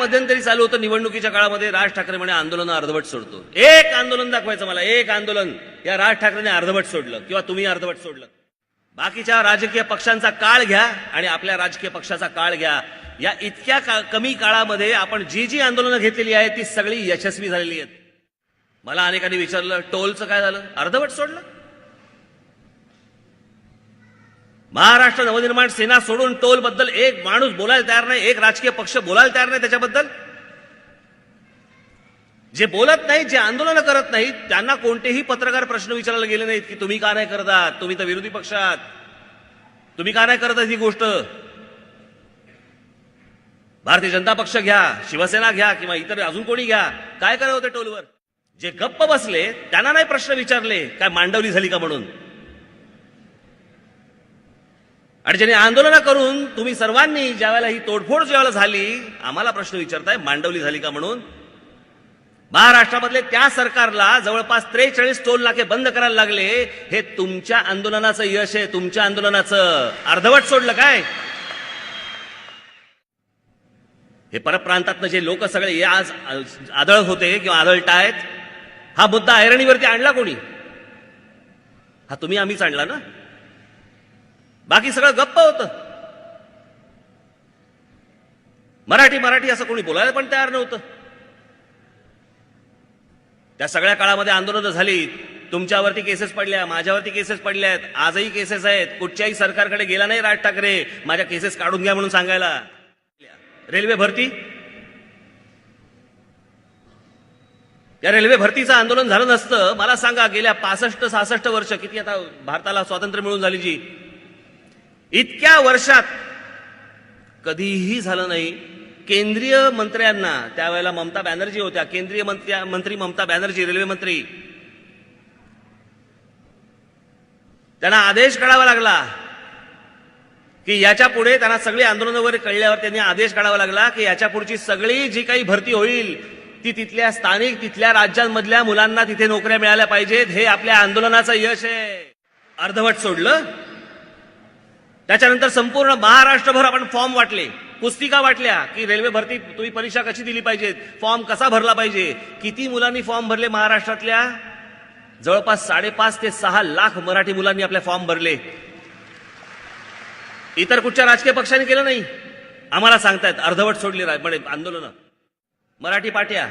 मध्यंतरी चालू होतं निवडणुकीच्या काळामध्ये राज ठाकरे म्हणे आंदोलन अर्धवट सोडतो. एक आंदोलन दाखवायचं मला एक आंदोलन. या राज ठाकरेने अर्धवट सोडलं किंवा तुम्ही अर्धवट सोडलं. बाकीच्या राजकीय पक्षांचा काळ घ्या आणि आपल्या राजकीय पक्षाचा काळ घ्या. या इतक्या का- कमी काळामध्ये आपण जी जी आंदोलनं घेतलेली आहेत ती सगळी यशस्वी झालेली आहेत. मला अनेकांनी विचारलं टोलचं काय झालं? अर्धवट सोडलं? महाराष्ट्र नवनिर्माण सेना सोडून टोलबद्दल एक माणूस बोलायला तयार नाही एक राजकीय पक्ष बोलायला तयार नाही त्याच्याबद्दल? जे बोलत नाहीत जे आंदोलन करत नाहीत त्यांना कोणतेही पत्रकार प्रश्न विचारायला गेले नाहीत की तुम्ही का नाही करत आहात तुम्ही तर विरोधी पक्षात. तुम्ही का नाही करत ही गोष्ट? भारतीय जनता पक्ष घ्या शिवसेना घ्या किंवा इतर अजून कोणी घ्या. काय करावं होते टोलवर? जे गप्प बसले त्यांना नाही प्रश्न विचारले काय मांडवली झाली का म्हणून? आणि ज्याने आंदोलन करून तुम्ही सर्वांनी ज्यावेळेला ही तोडफोड ज्यावेळेला झाली आम्हाला प्रश्न विचारताय मांडवली झाली का म्हणून? महाराष्ट्रामधले त्या सरकारला जवळपास त्रेचाळीस टोल नाके बंद करायला लागले हे तुमच्या आंदोलनाचं यश आहे तुमच्या आंदोलनाचं. अर्धवट सोडलं काय? हे परप्रांतातनं जे लोक सगळे आज आदळ होते किंवा आदळट आहेत हा मुद्दा ऐरणीवरती आणला कोणी? हा तुम्ही आम्हीच आणला ना? बाकी सगळं गप्प होतं. मराठी मराठी असं कोणी बोलायला पण तयार नव्हतं. त्या सगळ्या काळामध्ये आंदोलनं झाली. तुमच्यावरती केसेस पडल्या माझ्यावरती केसेस पडल्या आहेत आजही केसेस आहेत. कुठच्याही सरकारकडे गेला नाही राज ठाकरे. माझ्या केसेस काढून घ्या म्हणून सांगायला. रेल्वे भरती? या रेल्वे भरतीचं आंदोलन झालं नसतं. मला सांगा गेल्या पासष्ट सहासष्ट वर्ष किती आता भारताला स्वातंत्र्य मिळून झाली जी? इतक्या वर्षात कधीही झालं नाही. केंद्रीय मंत्र्यांना त्यावेळेला ममता बॅनर्जी होत्या केंद्रीय मंत्री मंत्री ममता बॅनर्जी रेल्वे मंत्री. त्यांना आदेश काढावा लागला की याच्यापुढे त्यांना सगळी आंदोलन वगैरे कळल्यावर त्यांनी आदेश काढावा लागला की याच्या पुढची सगळी जी काही भरती होईल ती तिथल्या स्थानिक तिथल्या राज्यांमधल्या मुलांना तिथे नोकऱ्या मिळाल्या पाहिजेत. हे आपल्या आंदोलनाचं यश आहे. अर्धवट सोडलं. त्याच्यानंतर संपूर्ण महाराष्ट्रभर आपण फॉर्म वाटले. पुस्तिका वाटल्या की रेल्वे भरती तुम्ही परीक्षा कशी दिली पाहिजेत? फॉर्म कसा भरला पाहिजे? किती मुलांनी फॉर्म भरले महाराष्ट्रातल्या? जवळपास साडेपाच ते सहा लाख मराठी मुलांनी आपले फॉर्म भरले. इतर कुठच्या राजकीय पक्षांनी केलं नाही? आम्हाला सांगतायत अर्धवट सोडली म्हणजे आंदोलन. मराठी पाट्या.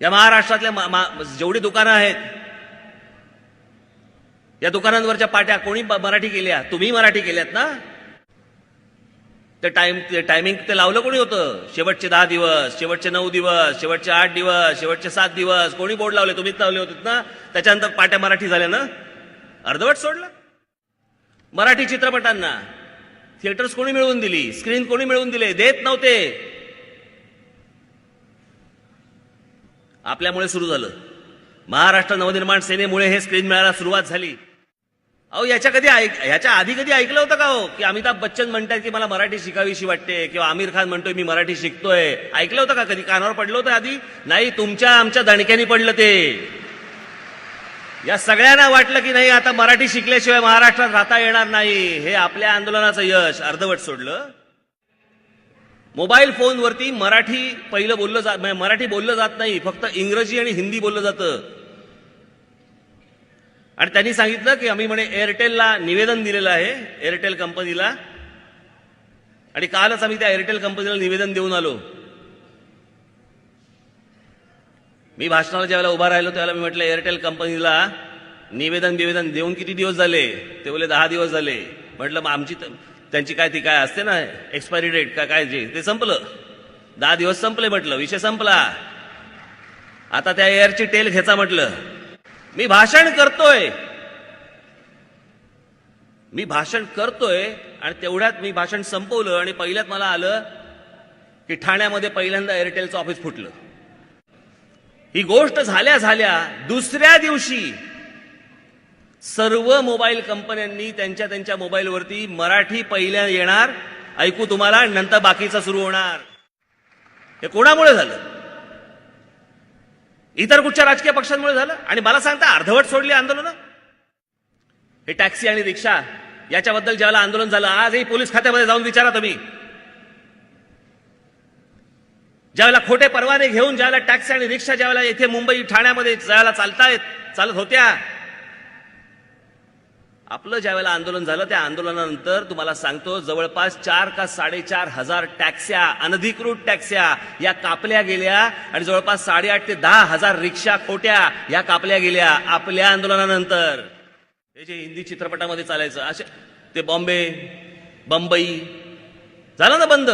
या महाराष्ट्रातल्या मा- मा- जेवढी दुकानं आहेत या दुकानांवरच्या पाट्या कोणी मराठी केल्या? तुम्ही मराठी केल्यात ना? ते टाइम ते टायमिंग ते लावलं कोणी होतं? शेवटचे दहा दिवस शेवटचे नऊ दिवस शेवटचे आठ दिवस शेवटचे सात दिवस कोणी बोर्ड लावले? तुम्हीच लावले होते ना? त्याच्यानंतर पाट्या मराठी झाल्या ना? अर्धवट सोडलं. मराठी चित्रपटांना. थिएटर्स कोणी मिळवून दिली? स्क्रीन कोणी मिळवून दिले? देत नव्हते. आपल्यामुळे सुरू झालं. महाराष्ट्र नवनिर्माण सेनेमुळे हे स्क्रीन मिळायला सुरुवात झाली. अहो याच्या कधी ऐक याच्या आधी कधी ऐकलं होतं का हो? की अमिताभ बच्चन म्हणतात की मला मराठी शिकावीशी वाटते किंवा आमिर खान म्हणतोय मी मराठी शिकतोय. ऐकलं होतं का कधी? कानावर पडलं होतं आधी? नाही तुमच्या आमच्या दणक्यानी पडलं ते. या सगळ्यांना वाटलं की नाही आता मराठी शिकल्याशिवाय महाराष्ट्रात राहता येणार नाही. हे आपल्या आंदोलनाचं यश. अर्धवट सोडलं. मोबाईल फोनवरती मराठी पहिलं बोललं जात मराठी बोललं जात नाही. फक्त इंग्रजी आणि हिंदी बोललं जातं. आणि त्यांनी सांगितलं की आम्ही म्हणे एअरटेलला निवेदन दिलेलं आहे एअरटेल कंपनीला. आणि कालच आम्ही त्या एअरटेल कंपनीला निवेदन देऊन आलो. मी भाषणाला ज्यावेळेला उभा राहिलो त्यावेळेला मी म्हटलं एअरटेल कंपनीला निवेदन बिवेदन देऊन किती दिवस झाले? ते बोले दहा दिवस झाले. म्हटलं मग आमची त्यांची काय ती काय असते ना एक्सपायरी डेट का काय जे ते संपलं. दहा दिवस संपले म्हटलं विषय संपला. आता त्या एअरची टेल घेचा म्हटलं. मी भाषण करतोय. मी भाषण करतोय आणि तेवढ्यात मी भाषण संपवलं आणि पहिल्यात मला आलं की ठाण्यामध्ये पहिल्यांदा एअरटेलचं ऑफिस फुटलं. ही गोष्ट झाल्या झाल्या दुसऱ्या दिवशी सर्व मोबाईल कंपन्यांनी त्यांच्या त्यांच्या मोबाईलवरती मराठी पहिल्या येणार. ऐकू तुम्हाला नंतर बाकीचं सुरू होणार. हे कोणामुळे झालं? इतर कुठच्या राजकीय पक्षांमुळे झालं? आणि मला सांगता अर्धवट सोडली आंदोलनं? हे टॅक्सी आणि रिक्षा याच्याबद्दल ज्यावेळेला आंदोलन झालं आजही पोलीस खात्यामध्ये जाऊन विचारा तुम्ही. ज्यावेळेला खोटे परवाने घेऊन ज्यावेळेला टॅक्सी आणि रिक्षा ज्यावेळेला इथे मुंबई ठाण्यामध्ये जायला चालतायत चालत होत्या आपलं ज्यावेळेला आंदोलन झालं त्या आंदोलनानंतर तुम्हाला सांगतो जवळपास चार का साडेचार हजार टॅक्स्या अनधिकृत टॅक्स्या या कापल्या गेल्या आणि जवळपास साडेआठ ते दहा हजार रिक्षा खोट्या या कापल्या गेल्या आपल्या आंदोलनानंतर. हे जे हिंदी चित्रपटामध्ये चालायचं असे ते बॉम्बे बंबई झालं ना बंद?